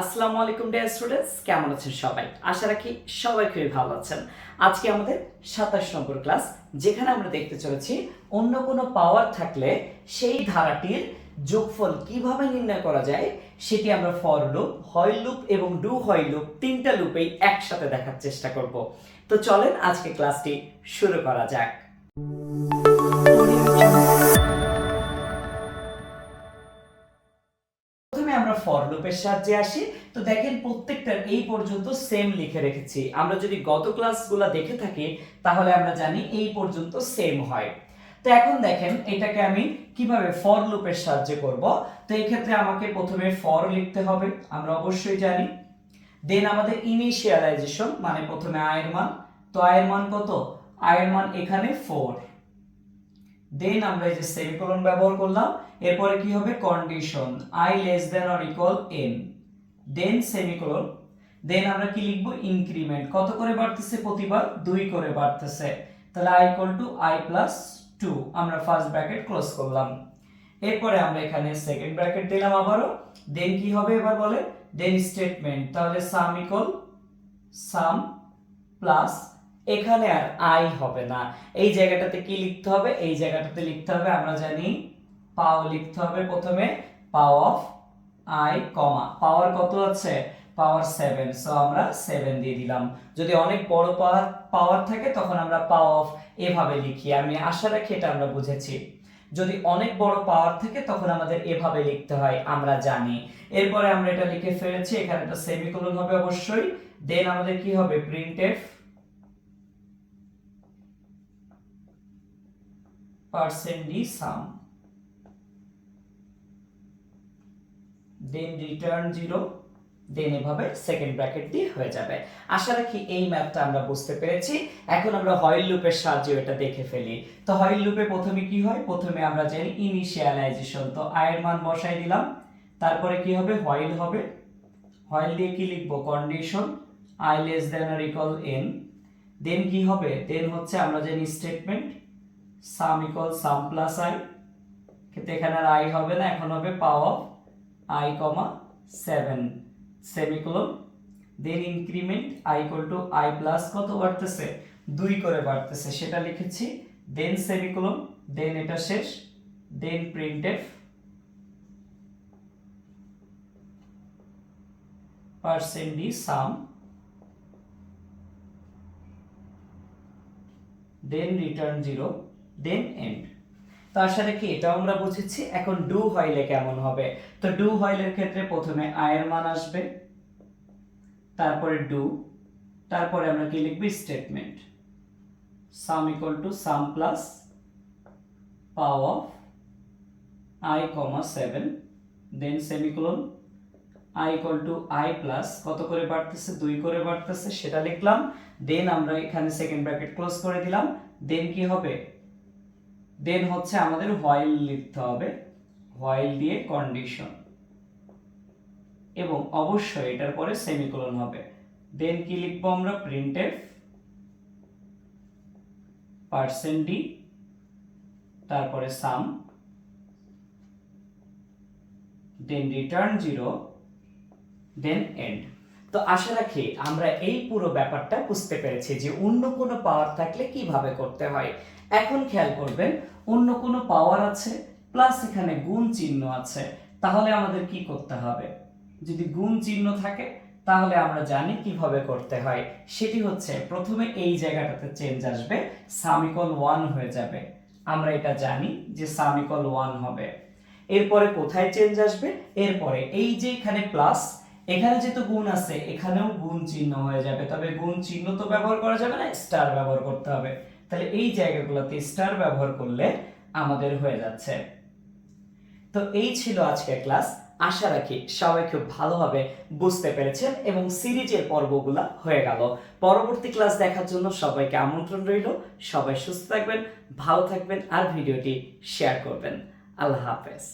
আসসালামু আলাইকুম dear students কেমন আছেন সবাই? আশা রাখি সবাই খুবই ভালো আছেন। আজকে আমাদের সাতাশ নম্বর ক্লাস যেখানে আমরা দেখতে চলেছি অন্য কোনো পাওয়ার থাকলে সেই ধারাটির যোগফল কীভাবে নির্ণয় করা যায়, সেটি আমরা ফর লুপ হয় লুপ এবং ডু হয় লুপ তিনটা লুপেই একসাথে দেখার চেষ্টা করব। তো চলেন আজকে ক্লাসটি শুরু করা যাক। আমরা ফর লুপের সাহায্যে আসি। তো দেখেন প্রত্যেকটার এই পর্যন্ত সেম লিখে রেখেছি। আমরা যদি গত ক্লাসগুলো দেখে থাকি, তাহলে আমরা জানি এই পর্যন্ত সেম হয়। তো এখন দেখেন এটাকে আমি কীভাবে ফর লুপের সাহায্যে করব। তো এই ক্ষেত্রে আমাকে প্রথমে ফর লিখতে হবে, আমরা অবশ্যই জানি। দেন আমাদের ইনিশিয়ালাইজেশন মানে প্রথমে আয়ের মান। তো আয়ের মান কত? আয়ের মান এখানে ফোর দেন আমরা এই যে সেমিকোলন ব্যবহার করলাম, এরপরে কি হবে? Condition i less than or equal n then semicolon then আমরা কি লিখব? ইনক্রিমেন্ট কত করে বাড়তেছে প্রতিবার? দুই করে বাড়তেছে। তাহলে i equal to i plus two আমরা ফার্স্ট ব্র্যাকেট ক্লোজ করলাম। এরপরে আমরা এখানে সেকেন্ড ব্র্যাকেট দিলাম আবারও। দেন কি হবে এবার বলে? দেন স্টেটমেন্ট তাহলে সাম ইকুয়াল সাম প্লাস এখানে আর আই হবে না। এই জায়গাটাতে কি লিখতে হবে? এই জায়গাটাতে লিখতে হবে, আমরা জানি পাও লিখতে হবে প্রথমে, পাও অফ আই কমা। পাওয়ার কত আছে? Power seven. সো আমরা সেভেন দিয়ে দিলাম। যদি অনেক বড় পাওয়ার পাওয়ার থাকে, তখন আমরা পাও অফ এভাবে লিখি। আমি আশা রাখি এটা আমরা বুঝেছি। যদি অনেক বড় পাওয়ার থাকে, তখন আমাদের এভাবে লিখতে হয়, আমরা জানি। এরপরে আমরা এটা লিখে ফেলেছি, এখানে একটা সেমিকোলন হবে অবশ্যই। দেন আমাদের কি হবে? Printf percent d sum then return zero then এভাবে সেকেন্ড ব্র্যাকেট দিয়ে হয়ে যাবে। আশা রাখি এই ম্যাথটা আমরা বুঝতে পেরেছি। এখন আমরা হয়েল লুপের সাহায্যে এটা দেখে ফেলি। তো হয়েল লুপে প্রথমে কি হয়? প্রথমে আমরা জানি ইনিশিয়ালাইজেশন তো আয়ের মান বসাই দিলাম। তারপরে কি হবে? হয়েল হবে। হয়েল দিয়ে কি লিখব? Condition i less than or equal n then কি হবে? দেন হচ্ছে আমরা জানি statement sum equal sum plus i কিন্তু এখানে আর আই হবে না, এখন হবে power i comma seven semicolon then increment i equal to i plus কত বাড়তেছে? দুই করে বাড়তেছে, সেটা লিখেছি দেন সেমিকোলন দেন এটা শেষ then printf percent d sum then return zero then end তো আশা রাখি এটাও আমরা বুঝেছি, এখন ডু হইলে কেমন হবে? তো ডু হইলের ক্ষেত্রে প্রথমে আয়ের মান আসবে, তারপরে ডু তারপরে আমরা কি লিখবি? Statement sum equal to sum plus pow of i comma seven then semicolon i equal to i plus কত করে বাড়তেছে? দুই করে বাড়তেছে, সেটা লিখলাম। দেন আমরা এখানে সেকেন্ড ব্র্যাকেট ক্লোজ করে দিলাম। দেন কি হবে? দেন হচ্ছে আমাদের হোয়াইল লিখতে হবে হোয়াইল দিয়ে কন্ডিশন এবং অবশ্যই এটার পরে সেমিকোলন হবে। দেন কি লিখব আমরা? প্রিন্টএফ পার্সেন্ট ডি তারপরে sum then return zero then end তো আশা রাখি আমরা এই পুরো ব্যাপারটা বুঝতে পেরেছি যে অন্য কোনো পাওয়ার থাকলে কীভাবে করতে হয়। এখন খেয়াল করবেন, অন্য কোনো পাওয়ার আছে প্লাস এখানে গুণ চিহ্ন আছে। তাহলে আমাদের কি করতে হবে? যদি গুণ চিহ্ন থাকে, তাহলে আমরা জানি কীভাবে করতে হয়। সেটি হচ্ছে, প্রথমে এই জায়গাটাতে চেঞ্জ আসবে সামিকল ওয়ান হয়ে যাবে। আমরা এটা জানি যে সামিকল ওয়ান হবে। এরপরে কোথায় চেঞ্জ আসবে? এরপরে এই যে এখানে প্লাস এখানে যেহেতু গুণ আছে, এখানেও গুণ চিহ্ন হয়ে যাবে। তবে গুণ চিহ্ন তো ব্যবহার করা যাবে না স্টার ব্যবহার করতে হবে। তাহলে এই জায়গাগুলোতে স্টার ব্যবহার করলে আমাদের হয়ে যাচ্ছে। তো এই ছিল আজকের ক্লাস আশা রাখি সবাই খুব ভালোভাবে বুঝতে পেরেছেন এবং সিরিজের পর্বগুলো হয়ে গেল। পরবর্তী ক্লাস দেখার জন্য সবাইকে আমন্ত্রণ রইল। সবাই সুস্থ থাকবেন, ভালো থাকবেন আর ভিডিওটি শেয়ার করবেন। আল্লাহ হাফেজ।